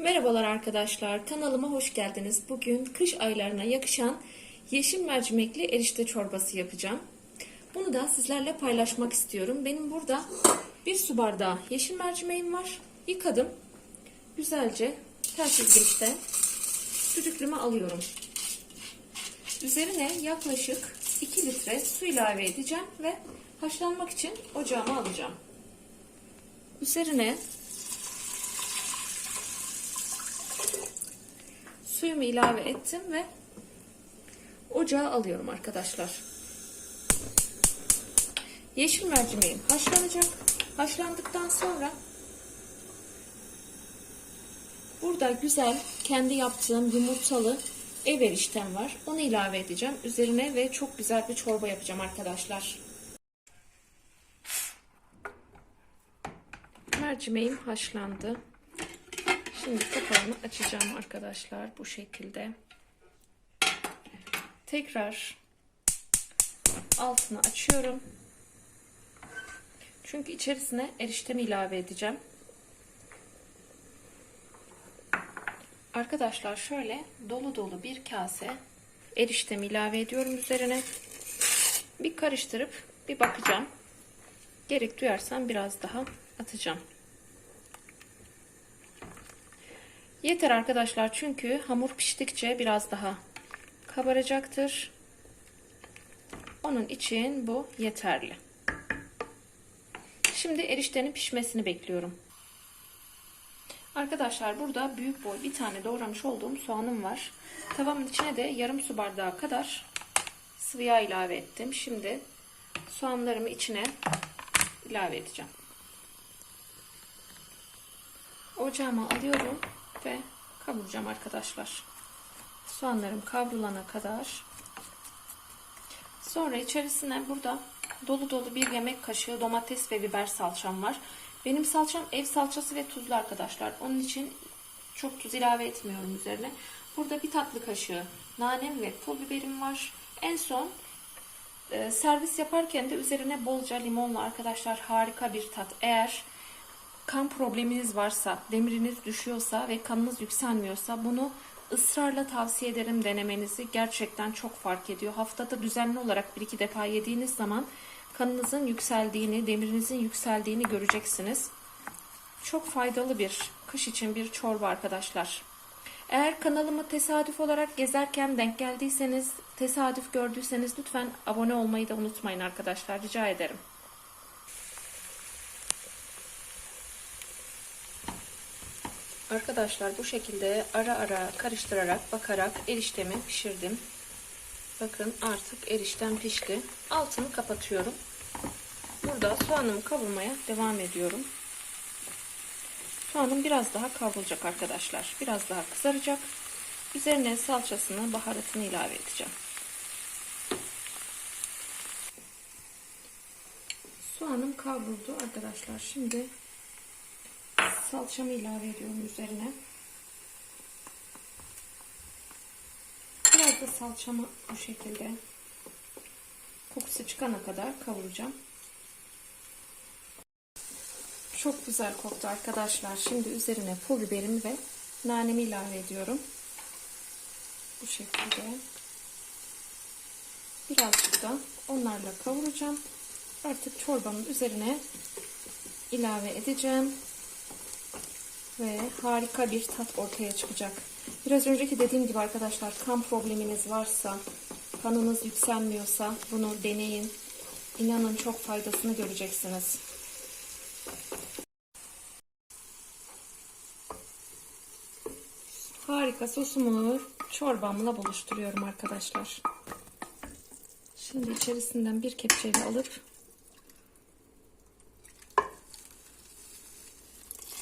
Merhabalar arkadaşlar, kanalıma hoş geldiniz. Bugün kış aylarına yakışan yeşil mercimekli erişte çorbası yapacağım. Bunu da sizlerle paylaşmak istiyorum. Benim burada bir su bardağı yeşil mercimeğim var. Yıkadım. Güzelce ters süzgeçte düdüklüme alıyorum. Üzerine yaklaşık 2 litre su ilave edeceğim ve haşlanmak için ocağıma alacağım. Üzerine suyumu ilave ettim ve ocağa alıyorum arkadaşlar. Yeşil mercimeğim haşlanacak. Haşlandıktan sonra burada güzel kendi yaptığım yumurtalı ev eriştem var. Onu ilave edeceğim üzerine ve çok güzel bir çorba yapacağım arkadaşlar. Mercimeğim haşlandı. Şimdi kapağını açacağım arkadaşlar bu şekilde. Tekrar altını açıyorum. Çünkü içerisine eriştemi ilave edeceğim. Arkadaşlar şöyle dolu dolu bir kase eriştemi ilave ediyorum üzerine. Bir karıştırıp bir bakacağım. Gerek duyarsam biraz daha atacağım. Yeter arkadaşlar çünkü hamur piştikçe biraz daha kabaracaktır. Onun için bu yeterli. Şimdi eriştenin pişmesini bekliyorum. Arkadaşlar burada büyük boy bir tane doğramış olduğum soğanım var. Tavamın içine de yarım su bardağı kadar sıvı yağ ilave ettim. Şimdi soğanlarımı içine ilave edeceğim. Ocağıma alıyorum ve kavuracağım arkadaşlar. Soğanlarım kavrulana kadar. Sonra içerisine burada dolu dolu bir yemek kaşığı domates ve biber salçam var. Benim salçam ev salçası ve tuzlu arkadaşlar. Onun için çok tuz ilave etmiyorum üzerine. Burada bir tatlı kaşığı nanem ve pul biberim var. En son e, servis yaparken de üzerine bolca limonla arkadaşlar harika bir tat. Eğer kan probleminiz varsa, demiriniz düşüyorsa ve kanınız yükselmiyorsa bunu ısrarla tavsiye ederim denemenizi. Gerçekten çok fark ediyor. Haftada düzenli olarak bir iki defa yediğiniz zaman kanınızın yükseldiğini, demirinizin yükseldiğini göreceksiniz. Çok faydalı bir kış için bir çorba arkadaşlar. Eğer kanalımı tesadüf olarak gezerken denk geldiyseniz, tesadüf gördüyseniz lütfen abone olmayı da unutmayın arkadaşlar. Rica ederim. Arkadaşlar bu şekilde ara ara karıştırarak bakarak eriştemi pişirdim. Bakın artık eriştem pişti. Altını kapatıyorum. Burada soğanımı kavurmaya devam ediyorum. Soğanım biraz daha kavrulacak arkadaşlar. Biraz daha kızaracak. Üzerine salçasını, baharatını ilave edeceğim. Soğanım kavruldu arkadaşlar. Şimdi salçamı ilave ediyorum üzerine. Biraz da salçamı bu şekilde kokusu çıkana kadar kavuracağım. Çok güzel koktu arkadaşlar. Şimdi üzerine pul biberimi ve nanemi ilave ediyorum. Bu şekilde. Birazcık da onlarla kavuracağım. Artık çorbamın üzerine ilave edeceğim ve harika bir tat ortaya çıkacak. Biraz önceki dediğim gibi arkadaşlar kan probleminiz varsa, kanınız yükselmiyorsa bunu deneyin. İnanın çok faydasını göreceksiniz. Harika sosumu çorbamla buluşturuyorum arkadaşlar. Şimdi içerisinden bir kepçeyle alıp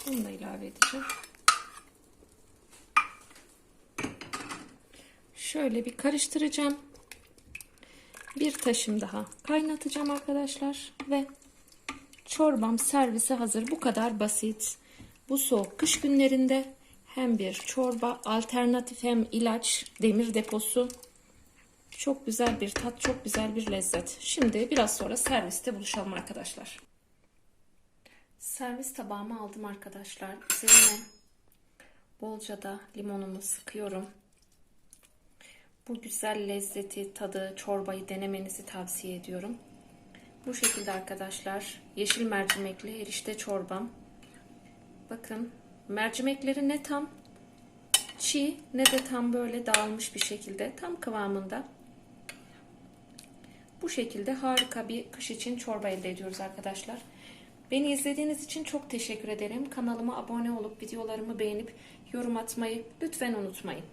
Bunu da ilave edeceğim. Şöyle bir karıştıracağım. Bir taşım daha kaynatacağım arkadaşlar ve çorbam servise hazır. Bu kadar basit. Bu soğuk kış günlerinde hem bir çorba alternatif hem ilaç demir deposu çok güzel bir tat çok güzel bir lezzet. Şimdi biraz sonra serviste buluşalım arkadaşlar. Servis tabağımı aldım arkadaşlar. Üzerine Bolca da limonumu sıkıyorum. Bu güzel lezzeti, tadı, çorbayı denemenizi tavsiye ediyorum. Bu şekilde arkadaşlar yeşil mercimekli erişte çorbam. Bakın mercimekleri ne tam çiğ ne de tam böyle dağılmış bir şekilde tam kıvamında. Bu şekilde harika bir kış için çorba elde ediyoruz arkadaşlar. Beni izlediğiniz için çok teşekkür ederim. Kanalıma abone olup videolarımı beğenip yorum atmayı lütfen unutmayın.